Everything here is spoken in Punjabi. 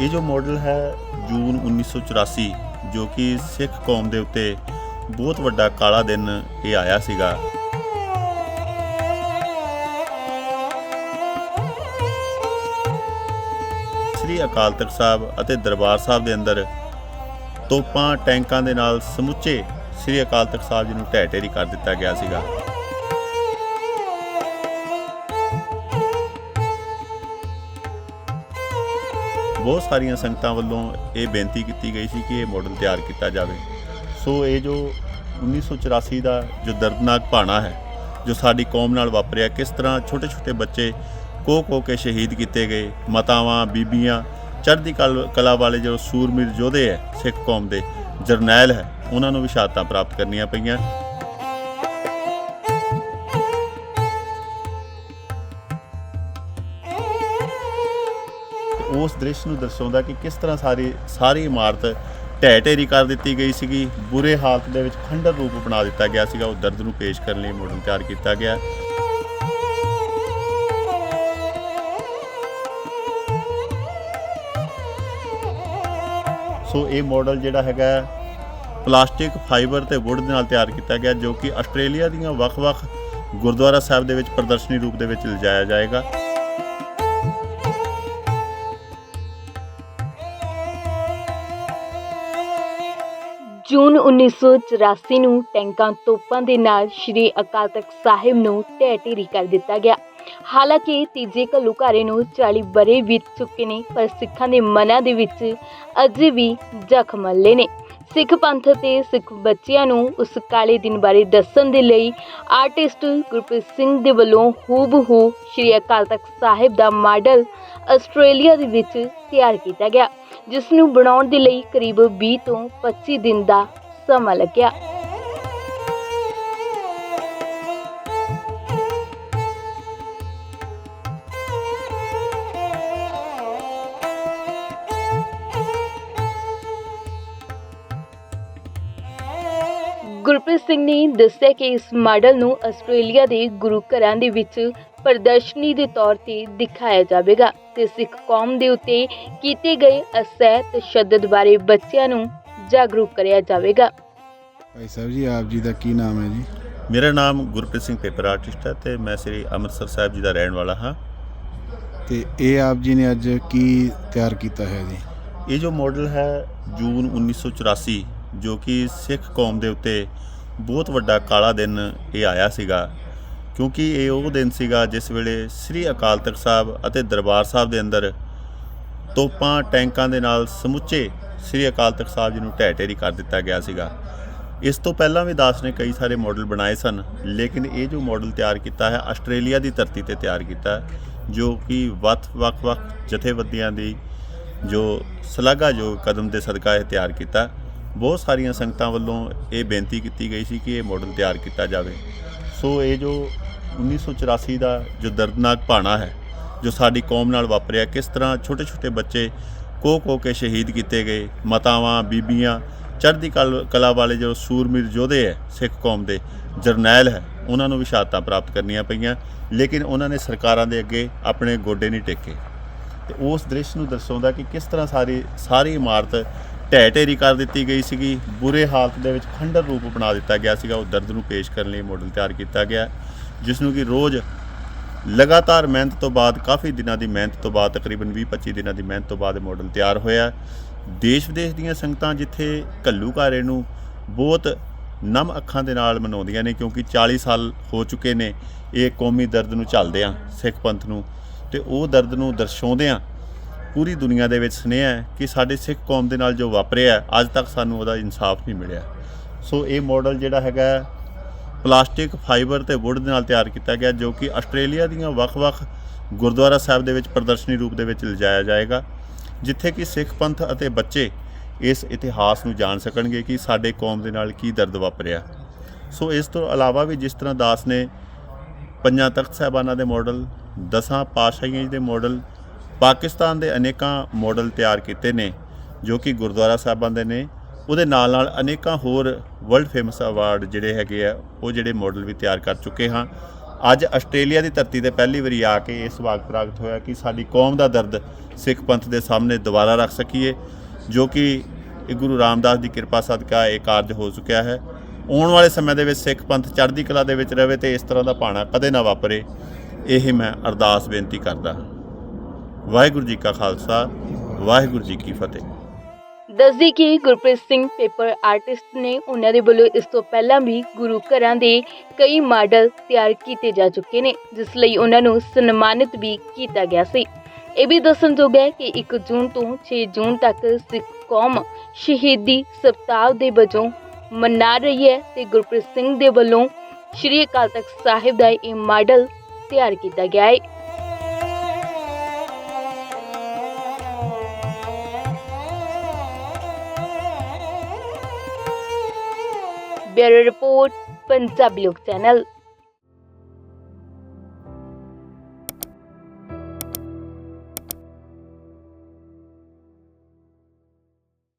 ਇਹ ਜੋ ਮਾਡਲ ਹੈ ਜੂਨ 1984 ਜੋ ਕਿ ਸਿੱਖ ਕੌਮ ਦੇ ਉੱਤੇ ਬਹੁਤ ਵੱਡਾ ਕਾਲਾ ਦਿਨ ਇਹ ਆਇਆ ਸੀਗਾ। ਸ੍ਰੀ ਅਕਾਲ ਤਖਤ ਸਾਹਿਬ ਅਤੇ ਦਰਬਾਰ ਸਾਹਿਬ ਦੇ ਅੰਦਰ ਤੋਪਾਂ, ਟੈਂਕਾਂ ਦੇ ਨਾਲ ਸਮੁੱਚੇ ਸ੍ਰੀ ਅਕਾਲ ਤਖਤ ਸਾਹਿਬ ਜੀ ਨੂੰ ਢਹਿ ਢੇਰੀ ਕਰ ਦਿੱਤਾ ਗਿਆ ਸੀਗਾ। ਬਹੁਤ ਸਾਰੀਆਂ ਸੰਗਤਾਂ ਵੱਲੋਂ ਇਹ ਬੇਨਤੀ ਕੀਤੀ ਗਈ ਸੀ ਕਿ ਇਹ ਮਾਡਲ ਤਿਆਰ ਕੀਤਾ ਜਾਵੇ। ਸੋ ਇਹ ਜੋ 1984 ਦਾ ਜੋ ਦਰਦਨਾਕ ਭਾਣਾ ਹੈ, ਜੋ ਸਾਡੀ ਕੌਮ ਨਾਲ ਵਾਪਰਿਆ, ਕਿਸ ਤਰ੍ਹਾਂ ਛੋਟੇ-ਛੋਟੇ ਬੱਚੇ ਕੋ ਕੋ ਕੇ ਸ਼ਹੀਦ ਕੀਤੇ ਗਏ, ਮਾਤਾਵਾਂ, ਬੀਬੀਆਂ, ਚੜ੍ਹਦੀ ਕਲ- ਕਲਾ ਵਾਲੇ ਜੋ ਸੂਰਮੀਰ ਯੋਧੇ ਹੈ ਸਿੱਖ ਕੌਮ ਦੇ ਜਰਨੈਲ ਹੈ, ਉਹਨਾਂ ਨੂੰ ਵੀ ਸ਼ਹਾਦਤਾਂ ਪ੍ਰਾਪਤ ਕਰਨੀਆਂ ਪਈਆਂ। ਉਸ ਦ੍ਰਿਸ਼ ਨੂੰ ਦਰਸਾਉਂਦਾ ਕਿ ਕਿਸ ਤਰ੍ਹਾਂ ਸਾਰੀ ਸਾਰੀ ਇਮਾਰਤ ਢਹਿ ਢੇਰੀ ਕਰ ਦਿੱਤੀ ਗਈ ਸੀਗੀ। ਬੁਰੇ ਹਾਲਤ ਦੇ ਵਿੱਚ ਖੰਡਰ ਰੂਪ ਬਣਾ ਦਿੱਤਾ ਗਿਆ ਸੀਗਾ। ਉਹ ਦਰਦ ਨੂੰ ਪੇਸ਼ ਕਰਨ ਲਈ ਮੋਡਲ ਤਿਆਰ ਕੀਤਾ ਗਿਆ। ਸੋ ਇਹ ਮਾਡਲ ਜਿਹੜਾ ਹੈਗਾ, ਪਲਾਸਟਿਕ ਫਾਈਬਰ ਤੇ ਵੁੱਡ ਦੇ ਨਾਲ ਤਿਆਰ ਕੀਤਾ ਗਿਆ, ਜੋ ਕਿ ਆਸਟ੍ਰੇਲੀਆ ਦੀਆਂ ਵੱਖ-ਵੱਖ ਗੁਰਦੁਆਰਾ ਸਾਹਿਬ ਦੇ ਵਿੱਚ ਪ੍ਰਦਰਸ਼ਨੀ ਰੂਪ ਦੇ ਵਿੱਚ ਲਿਜਾਇਆ ਜਾਏਗਾ। ਜੂਨ 1984 ਨੂੰ ਟੈਂਕਾਂ ਤੋਪਾਂ ਦੇ ਨਾਲ ਸ਼੍ਰੀ ਅਕਾਲ ਤਖਤ ਸਾਹਿਬ ਨੂੰ ਢਹਿ ਢੇਰੀ ਕਰ ਦਿੱਤਾ ਗਿਆ। ਹਾਲਾਂਕਿ ਤੀਜੇ ਘੱਲੂਘਾਰੇ ਨੂੰ 40 ਬਰੇ ਬੀਤ ਚੁੱਕੇ ਨੇ, ਪਰ ਸਿੱਖਾਂ ਦੇ ਮਨਾਂ ਦੇ ਵਿੱਚ ਅਜੇ ਵੀ ਜ਼ਖਮ ਹੱਲੇ ਨੇ। ਸਿੱਖ ਪੰਥ ਤੇ ਸਿੱਖ ਬੱਚਿਆਂ ਨੂੰ ਉਸ ਕਾਲੇ ਦਿਨ ਬਾਰੇ ਦੱਸਣ ਦੇ ਲਈ ਆਰਟਿਸਟ ਗੁਰਪ੍ਰੀਤ ਸਿੰਘ ਦੇ ਵੱਲੋਂ ਹੂਬਹੂ ਸ਼੍ਰੀ ਅਕਾਲ ਤਖਤ ਸਾਹਿਬ ਦਾ ਮਾਡਲ ਆਸਟ੍ਰੇਲੀਆ ਦੇ ਵਿੱਚ ਤਿਆਰ ਕੀਤਾ ਗਿਆ, ਜਿਸ ਨੂੰ ਬਣਾਉਣ ਦੇ ਲਈ ਕਰੀਬ 20 ਤੋਂ 25 ਦਿਨ ਦਾ ਸਮਾਂ ਲੱਗਿਆ। ਗੁਰਪ੍ਰੀਤ ਸਿੰਘ ਨੇ ਦੱਸਿਆ ਕਿ ਇਸ ਮਾਡਲ ਨੂੰ ਆਸਟ੍ਰੇਲੀਆ ਦੇ ਗੁਰੂ ਘਰਾਂ ਦੇ ਵਿੱਚ ਪ੍ਰਦਰਸ਼ਨੀ ਦੇ ਤੌਰ ਤੇ ਦਿਖਾਇਆ ਜਾਵੇਗਾ ਤੇ ਸਿੱਖ ਕੌਮ ਦੇ ਉੱਤੇ ਕੀਤੇ ਗਏ ਅਸਹਿ ਤਸ਼ੱਦਦ ਬਾਰੇ ਬੱਚਿਆਂ ਨੂੰ ਜਾਗਰੂਕ ਕਰਿਆ ਜਾਵੇਗਾ। ਭਾਈ ਸਾਹਿਬ ਜੀ ਆਪ ਜੀ ਦਾ ਕੀ ਨਾਮ ਹੈ ਜੀ? ਮੇਰਾ ਨਾਮ ਗੁਰਪ੍ਰੀਤ ਸਿੰਘ ਪੇਪਰ ਆਰਟਿਸਟ ਹੈ ਤੇ ਮੈਂ ਸ੍ਰੀ ਅੰਮ੍ਰਿਤਸਰ ਸਾਹਿਬ ਜੀ ਦਾ ਰਹਿਣ ਵਾਲਾ ਹਾਂ। ਤੇ ਇਹ ਆਪ ਜੀ ਨੇ ਅੱਜ ਕੀ ਤਿਆਰ ਕੀਤਾ ਹੈ ਜੀ? ਇਹ ਜੋ ਮਾਡਲ ਹੈ ਜੂਨ 1984 ਜੋ ਕਿ ਸਿੱਖ ਕੌਮ ਦੇ ਉੱਤੇ ਬਹੁਤ ਵੱਡਾ ਕਾਲਾ ਦਿਨ ਇਹ ਆਇਆ ਸੀਗਾ। ਕਿਉਂਕਿ ਇਹ ਉਹ ਦਿਨ ਸੀਗਾ ਜਿਸ ਵੇਲੇ ਸ੍ਰੀ ਅਕਾਲ ਤਖਤ ਸਾਹਿਬ ਅਤੇ ਦਰਬਾਰ ਸਾਹਿਬ ਦੇ ਅੰਦਰ ਤੋਪਾਂ, ਟੈਂਕਾਂ ਦੇ ਨਾਲ ਸਮੁੱਚੇ ਸ੍ਰੀ ਅਕਾਲ ਤਖਤ ਸਾਹਿਬ ਜੀ ਨੂੰ ਢਹਿ ਢੇਰੀ ਕਰ ਦਿੱਤਾ ਗਿਆ ਸੀਗਾ। ਇਸ ਤੋਂ ਪਹਿਲਾਂ ਵੀ ਦਾਸ ਨੇ ਕਈ ਸਾਰੇ ਮਾਡਲ ਬਣਾਏ ਸਨ, ਲੇਕਿਨ ਇਹ ਜੋ ਮਾਡਲ ਤਿਆਰ ਕੀਤਾ ਹੈ, ਆਸਟ੍ਰੇਲੀਆ ਦੀ ਧਰਤੀ ਤੇ ਤਿਆਰ ਕੀਤਾ, ਜੋ ਕਿ ਵੱਖ ਵੱਖ-ਵੱਖ ਜਥੇਬੰਦੀਆਂ ਦੀ ਜੋ ਸ਼ਲਾਘਾਯੋਗ ਕਦਮ ਦੇ ਸਦਕਾ ਇਹ ਤਿਆਰ ਕੀਤਾ। ਬਹੁਤ ਸਾਰੀਆਂ ਸੰਗਤਾਂ ਵੱਲੋਂ ਇਹ ਬੇਨਤੀ ਕੀਤੀ ਗਈ ਸੀ ਕਿ ਇਹ ਮਾਡਲ ਤਿਆਰ ਕੀਤਾ ਜਾਵੇ। ਸੋ ਇਹ ਜੋ 1984 ਦਾ ਜੋ ਦਰਦਨਾਕ ਭਾਣਾ ਹੈ, ਜੋ ਸਾਡੀ ਕੌਮ ਨਾਲ ਵਾਪਰਿਆ, ਕਿਸ ਤਰ੍ਹਾਂ ਛੋਟੇ-ਛੋਟੇ ਬੱਚੇ ਕੋ ਕੋ ਕੇ ਸ਼ਹੀਦ ਕੀਤੇ ਗਏ, ਮਾਤਾਵਾਂ, ਬੀਬੀਆਂ, ਚੜ੍ਹਦੀ ਕਲ- ਕਲਾ ਵਾਲੇ ਜੋ ਸੂਰਮੀਰ ਯੋਧੇ ਹੈ, ਸਿੱਖ ਕੌਮ ਦੇ ਜਰਨੈਲ ਹੈ, ਉਹਨਾਂ ਨੂੰ ਵੀ ਸ਼ਹਾਦਤਾਂ ਪ੍ਰਾਪਤ ਕਰਨੀਆਂ ਪਈਆਂ, ਲੇਕਿਨ ਉਹਨਾਂ ਨੇ ਸਰਕਾਰਾਂ ਦੇ ਅੱਗੇ ਆਪਣੇ ਗੋਡੇ ਨਹੀਂ ਟੇਕੇ। ਤੇ ਉਸ ਦ੍ਰਿਸ਼ ਨੂੰ ਦਰਸਾਉਂਦਾ ਕਿ ਕਿਸ ਤਰ੍ਹਾਂ ਸਾਰੀ ਸਾਰੀ ਇਮਾਰਤ ਢਹਿ ਢੇਰੀ ਕਰ ਦਿੱਤੀ ਗਈ ਸੀਗੀ। ਬੁਰੇ ਹਾਲਤ ਦੇ ਵਿੱਚ ਖੰਡਰ ਰੂਪ ਬਣਾ ਦਿੱਤਾ ਗਿਆ ਸੀਗਾ। ਉਹ ਦਰਦ ਨੂੰ ਪੇਸ਼ ਕਰਨ ਲਈ ਮਾਡਲ ਤਿਆਰ ਕੀਤਾ ਗਿਆ। ਜਿਸ ਨੂੰ ਕਿ ਰੋਜ਼ ਲਗਾਤਾਰ ਮਿਹਨਤ ਤੋਂ ਬਾਅਦ, ਕਾਫੀ ਦਿਨਾਂ ਦੀ ਮਿਹਨਤ ਤੋਂ ਬਾਅਦ, ਤਕਰੀਬਨ 20-25 ਦਿਨਾਂ ਦੀ ਮਿਹਨਤ ਤੋਂ ਬਾਅਦ ਇਹ ਮਾਡਲ ਤਿਆਰ ਹੋਇਆ। ਦੇਸ਼ ਵਿਦੇਸ਼ ਦੀਆਂ ਸੰਗਤਾਂ ਜਿੱਥੇ ਘੱਲੂਘਾਰੇ ਨੂੰ ਬਹੁਤ ਨਮ ਅੱਖਾਂ ਦੇ ਨਾਲ ਮਨਾਉਂਦੀਆਂ ਨੇ, ਕਿਉਂਕਿ 40 ਸਾਲ ਹੋ ਚੁੱਕੇ ਨੇ ਇਹ ਕੌਮੀ ਦਰਦ ਨੂੰ ਝੱਲਦਿਆਂ ਸਿੱਖ ਪੰਥ ਨੂੰ। ਤੇ ਉਹ ਦਰਦ ਨੂੰ ਦਰਸਾਉਂਦਿਆਂ ਪੂਰੀ ਦੁਨੀਆ ਦੇ ਵਿੱਚ ਸੁਨੇਹਾ ਹੈ ਕਿ ਸਾਡੇ ਸਿੱਖ ਕੌਮ ਦੇ ਨਾਲ ਜੋ ਵਾਪਰਿਆ ਅੱਜ ਤੱਕ ਸਾਨੂੰ ਉਹਦਾ ਇਨਸਾਫ ਨਹੀਂ ਮਿਲਿਆ। ਸੋ ਇਹ ਮਾਡਲ ਜਿਹੜਾ ਹੈਗਾ ਪਲਾਸਟਿਕ ਫਾਈਬਰ ਤੇ ਵੁੱਡ ਦੇ ਨਾਲ ਤਿਆਰ ਕੀਤਾ ਗਿਆ, ਜੋ ਕਿ ਆਸਟ੍ਰੇਲੀਆ ਦੀਆਂ ਵੱਖ-ਵੱਖ ਗੁਰਦੁਆਰਾ ਸਾਹਿਬ ਦੇ ਵਿੱਚ ਪ੍ਰਦਰਸ਼ਨੀ ਰੂਪ ਦੇ ਵਿੱਚ ਲਿਜਾਇਆ ਜਾਏਗਾ, ਜਿੱਥੇ ਕਿ ਸਿੱਖ ਪੰਥ ਅਤੇ ਬੱਚੇ ਇਸ ਇਤਿਹਾਸ ਨੂੰ ਜਾਣ ਸਕਣਗੇ ਕਿ ਸਾਡੇ ਕੌਮ ਦੇ ਨਾਲ ਕੀ ਦਰਦ ਵਾਪਰਿਆ। ਸੋ ਇਸ ਤੋਂ ਇਲਾਵਾ ਵੀ ਜਿਸ ਤਰ੍ਹਾਂ ਦਾਸ ਨੇ ਪੰਜਾਂ ਤਖਤ ਸਾਹਿਬਾਨਾਂ ਦੇ ਮਾਡਲ ਦਸਾਂ ਪਾਤਸ਼ਾਹੀਆਂ ਦੇ ਮਾਡਲ ਪਾਕਿਸਤਾਨ ਦੇ ਅਨੇਕਾਂ ਮਾਡਲ ਤਿਆਰ ਕੀਤੇ ਨੇ, ਜੋ ਕਿ ਗੁਰਦੁਆਰਾ ਸਾਹਿਬਾਂ ਦੇ ਨੇ। ਉਹਦੇ ਨਾਲ ਨਾਲ ਅਨੇਕਾਂ ਹੋਰ ਵਰਲਡ ਫੇਮਸ ਅਵਾਰਡ ਜਿਹੜੇ ਹੈਗੇ ਆ, ਉਹ ਜਿਹੜੇ ਮਾਡਲ ਵੀ ਤਿਆਰ ਕਰ ਚੁੱਕੇ ਹਾਂ। ਅੱਜ ਆਸਟ੍ਰੇਲੀਆ ਦੀ ਧਰਤੀ ਤੇ ਪਹਿਲੀ ਵਾਰੀ ਆ ਕੇ ਇਹ ਸੁਭਾਗ ਪ੍ਰਾਪਤ ਹੋਇਆ ਕਿ ਸਾਡੀ ਕੌਮ ਦਾ ਦਰਦ ਸਿੱਖ ਪੰਥ ਦੇ ਸਾਹਮਣੇ ਦੁਬਾਰਾ ਰੱਖ ਸਕੀਏ, ਜੋ ਕਿ ਇਹ ਗੁਰੂ ਰਾਮਦਾਸ ਦੀ ਕਿਰਪਾ ਸਦਕਾ ਇਹ ਕਾਰਜ ਹੋ ਚੁੱਕਿਆ ਹੈ। ਆਉਣ ਵਾਲੇ ਸਮੇਂ ਦੇ ਵਿੱਚ ਸਿੱਖ ਪੰਥ ਚੜ੍ਹਦੀ ਕਲਾ ਦੇ ਵਿੱਚ ਰਹੇ ਤੇ ਇਸ ਤਰ੍ਹਾਂ ਦਾ ਭਾਣਾ ਕਦੇ ਨਾ ਵਾਪਰੇ। ਇਹ ਮੈਂ ਅਰਦਾਸ ਬੇਨਤੀ ਕਰਦਾ ਵਾਹਿਗੁਰੂ ਜੀ ਕਾ ਖਾਲਸਾ, ਵਾਹਿਗੁਰੂ ਜੀ ਕੀ ਫਤਿਹ। ਦੱਸਦੀ ਕਿ ਗੁਰਪ੍ਰੀਤ ਸਿੰਘ ਪੇਪਰ ਆਰਟਿਸਟ ਨੇ ਉਹਨਾਂ ਦੇ ਵੱਲੋਂ ਇਸ ਤੋਂ ਪਹਿਲਾਂ ਵੀ ਗੁਰੂ ਘਰਾਂ ਦੇ ਕਈ ਮਾਡਲ ਤਿਆਰ ਕੀਤੇ ਜਾ ਚੁੱਕੇ ਨੇ, ਜਿਸ ਲਈ ਉਹਨਾਂ ਨੂੰ ਸਨਮਾਨਿਤ ਵੀ ਕੀਤਾ ਗਿਆ ਸੀ। ਇਹ ਵੀ ਦੱਸਣਯੋਗ ਹੈ ਕਿ 1 ਜੂਨ ਤੋਂ 6 ਜੂਨ ਤੱਕ ਸਿੱਖ ਕੌਮ ਸ਼ਹੀਦੀ ਸਪਤਾਹ ਦੇ ਵਜੋਂ ਮਨਾ ਰਹੀ ਹੈ ਤੇ ਗੁਰਪ੍ਰੀਤ ਸਿੰਘ ਦੇ ਵੱਲੋਂ ਸ਼੍ਰੀ ਅਕਾਲ ਤਖਤ ਸਾਹਿਬ ਦਾ ਇਹ ਮਾਡਲ ਤਿਆਰ ਕੀਤਾ ਗਿਆ ਹੈ ਬਿਊਰੋ ਰਿਪੋਰਟ ਪੰਜਾਬੀ ਲੋਕ ਚੈਨਲ।